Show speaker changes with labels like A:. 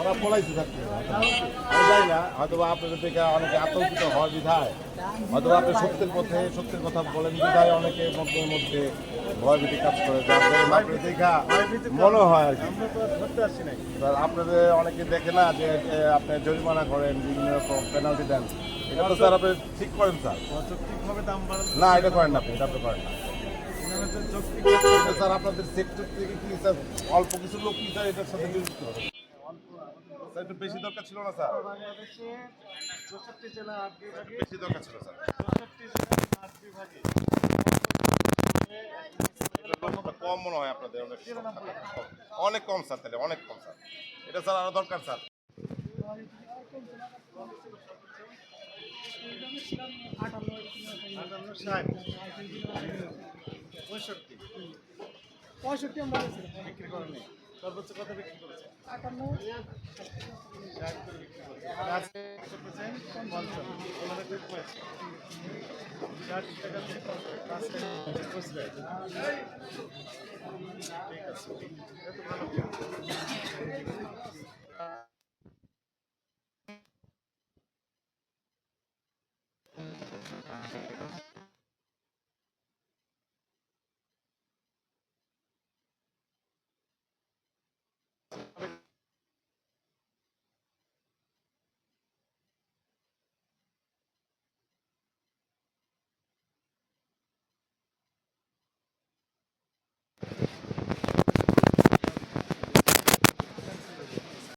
A: ওরা পড়াইছে থাকতে। আমি না হয়তো আপনাদের থেকে অনেকে আতঙ্কিত হয় বিধায়। হয়তো আপনি সত্যের পথে সত্যের কথা বলেন বিধায় অনেকে মধ্যের মধ্যে ভয়ভীতি কাজ করে। দেখা মনে হয় আর কি। আপনাদের অনেকে দেখে না যে আপনি জরিমানা করেন বিভিন্ন রকম পেনাল্টি দেন। এটা তো স্যার আপনি ঠিক করেন স্যার।
B: যৌক্তিকভাবে দাম বাড়ানো
A: না এটা করেন না আপনি এটা আপনি করেন না
B: এখানে তো যৌক্তিক
A: এটা আপনাদের স্যার অল্প কিছু লোক কি স্যার এটার একটু বেশি দরকার ছিল না স্যার
B: আট
A: ছিল স্যার
B: আট
A: কম মনে হয় আপনাদের অনেক কম স্যার তাহলে অনেক কম স্যার এটা স্যার আরও দরকার স্যার
B: পঁয়ষট্টি।
C: পঁয়ষট্টি আমরা
B: বিক্রি করেনি সর্বোচ্চ কত বিক্রি করেছে
C: আটান্ন
B: আজকে ষাট টাকা থেকে পাঁচ টাকা ঠিক আছে।